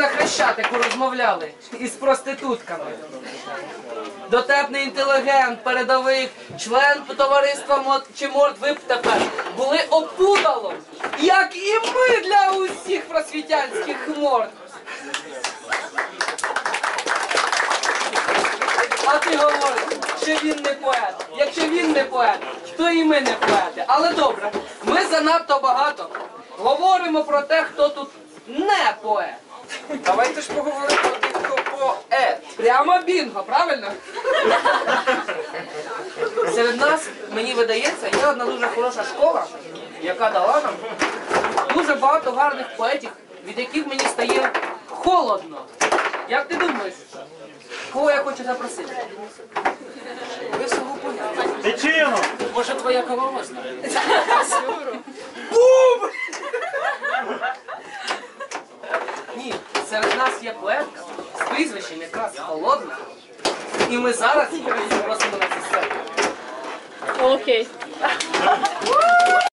на хрещатику розмовляли із проститутками. Дотепний інтелігент, передовий член товариства чи б тепер були опудалом, як і ми для усіх просвітянських морд. А ти говориш, що він не поет. Якщо він не поет, то і ми не поети. Але добре, ми занадто багато говоримо про те, хто тут поет. Давайте ж поговоримо про тих, хто поет. Прямо бінго, правильно? Серед нас, мені видається, є одна дуже хороша школа, яка дала нам дуже багато гарних поетів, від яких мені стає холодно. Як ти думаєш, кого я хочу запросити? Високо поняття. Тичину! Може твоя коловозна? Ні, серед нас є поетка з прізвищем якраз холодна. І ми зараз її запросимо на сцену. Окей.